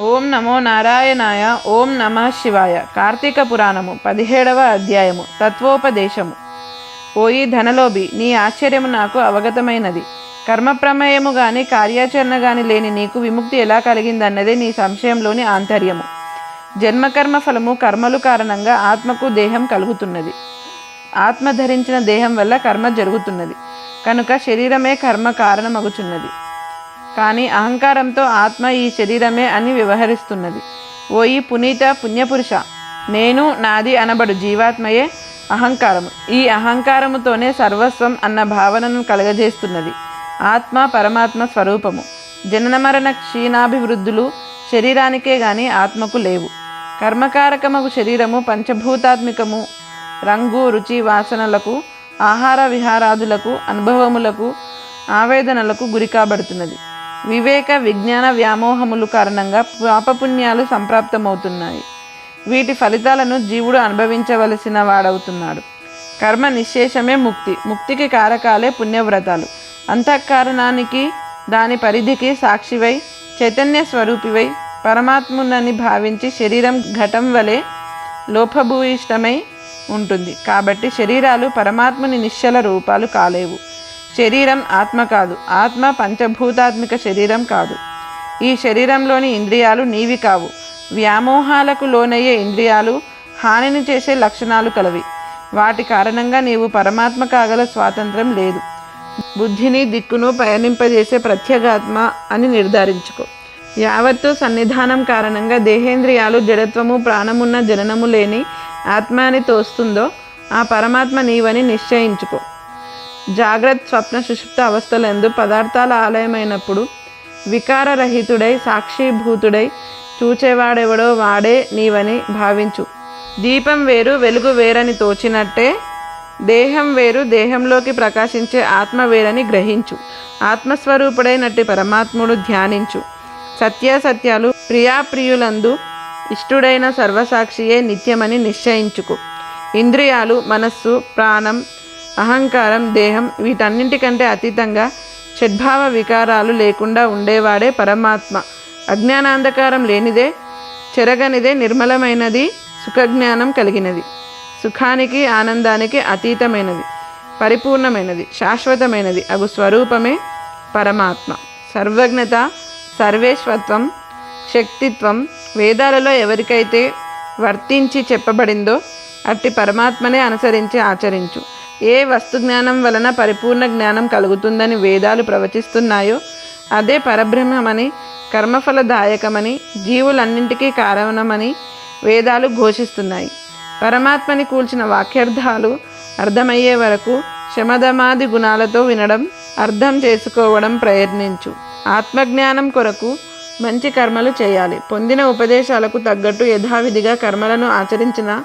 ఓం నమో నారాయణాయ ఓం నమ శివాయ. కార్తీక పురాణము పదిహేడవ అధ్యాయము తత్వోపదేశము. ఓయి ధనలోభి నీ ఆశ్చర్యము నాకు అవగతమైనది. కర్మ ప్రమేయము గాని కార్యాచరణ గాని లేని నీకు విముక్తి ఎలా కలిగిందన్నదే నీ సంశయంలోని ఆంతర్యము. జన్మకర్మ ఫలము కర్మలు కారణంగా ఆత్మకు దేహం కలుగుతున్నది. ఆత్మ ధరించిన దేహం వల్ల కర్మ జరుగుతున్నది. కనుక శరీరమే కర్మ కారణమగుచున్నది. కానీ అహంకారంతో ఆత్మ ఈ శరీరమే అని వ్యవహరిస్తున్నది. ఓ ఈ పునీత పుణ్యపురుష నేను నాది అనబడు జీవాత్మయే అహంకారము. ఈ అహంకారముతోనే సర్వస్వం అన్న భావనను కలగజేస్తున్నది. ఆత్మ పరమాత్మ స్వరూపము. జనన మరణ క్షీణాభివృద్ధులు శరీరానికే గాని ఆత్మకు లేవు. కర్మకారకమగు శరీరము పంచభూతాత్మికము. రంగు రుచి వాసనలకు ఆహార విహారాదులకు అనుభవములకు ఆవేదనలకు గురి కాబడుతున్నది. వివేక విజ్ఞాన వ్యామోహములు కారణంగా పాపపుణ్యాలు సంప్రాప్తమవుతున్నాయి. వీటి ఫలితాలను జీవుడు అనుభవించవలసిన వాడవుతున్నాడు. కర్మ నిశేషమే ముక్తి. ముక్తికి కారకాలే పుణ్యవ్రతాలు. అంతఃకారణానికి దాని పరిధికి సాక్షివై చైతన్య స్వరూపివై పరమాత్మునని భావించి శరీరం ఘటం వలె లోపభూయిష్టమై ఉంటుంది. కాబట్టి శరీరాలు పరమాత్ముని నిశ్చల రూపాలు కాలేవు. శరీరం ఆత్మ కాదు. ఆత్మ పంచభూతాత్మిక శరీరం కాదు. ఈ శరీరంలోని ఇంద్రియాలు నీవి కావు. వ్యామోహాలకు లోనయ్యే ఇంద్రియాలు హానిని చేసే లక్షణాలు కలవి. వాటి కారణంగా నీవు పరమాత్మ కాగల స్వాతంత్రం లేదు. బుద్ధిని దిక్కును పయనింపజేసే ప్రత్యేగాత్మ అని నిర్ధారించుకో. యావత్తు సన్నిధానం కారణంగా దేహేంద్రియాలు జడత్వము ప్రాణమున్న జననము లేని ఆత్మ అని తోస్తుందో ఆ పరమాత్మ నీవని నిశ్చయించుకో. జాగ్రత్త స్వప్న సుషుప్త అవస్థలందు పదార్థాల ఆలయమైనప్పుడు వికారరహితుడై సాక్షిభూతుడై చూచేవాడెవడో వాడే నీవని భావించు. దీపం వేరు వెలుగు వేరని తోచినట్టే దేహం వేరు దేహంలోకి ప్రకాశించే ఆత్మ వేరని గ్రహించు. ఆత్మస్వరూపుడైనట్టి పరమాత్ముడు ధ్యానించు. సత్యాసత్యాలు ప్రియాప్రియులందు ఇష్టుడైన సర్వసాక్షియే నిత్యమని నిశ్చయించుకు. ఇంద్రియాలు మనస్సు ప్రాణం అహంకారం దేహం వీటన్నింటికంటే అతీతంగా షడ్భావ వికారాలు లేకుండా ఉండేవాడే పరమాత్మ. అజ్ఞానాంధకారం లేనిదే చెరగనిదే నిర్మలమైనది సుఖజ్ఞానం కలిగినది. సుఖానికి ఆనందానికి అతీతమైనది పరిపూర్ణమైనది శాశ్వతమైనది. అగు స్వరూపమే పరమాత్మ. సర్వజ్ఞత సర్వేశ్వత్వం శక్తిత్వం వేదాలలో ఎవరికైతే వర్తించి చెప్పబడిందో అట్టి పరమాత్మనే అనుసరించి ఆచరించు. ఏ వస్తు జ్ఞానం వలన పరిపూర్ణ జ్ఞానం కలుగుతుందని వేదాలు ప్రవచిస్తున్నాయో అదే పరబ్రహ్మమని కర్మఫలదాయకమని జీవులన్నింటికీ కారణమని వేదాలు ఘోషిస్తున్నాయి. పరమాత్మని కూల్చిన వాక్యార్థాలు అర్థమయ్యే వరకు శమధమాది గుణాలతో వినడం అర్థం చేసుకోవడం ప్రయత్నించు. ఆత్మజ్ఞానం కొరకు మంచి కర్మలు చేయాలి. పొందిన ఉపదేశాలకు తగ్గట్టు యథావిధిగా కర్మలను ఆచరించిన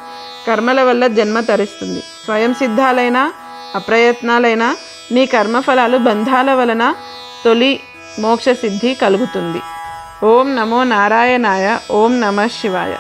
కర్మల వల్ల జన్మ తరిస్తుంది. స్వయం సిద్ధాలైన అప్రయత్నాలైన నీ కర్మఫలాలు బంధాల వలన తొలి మోక్ష సిద్ధి కలుగుతుంది. ఓం నమో నారాయణాయ ఓం నమ శివాయ.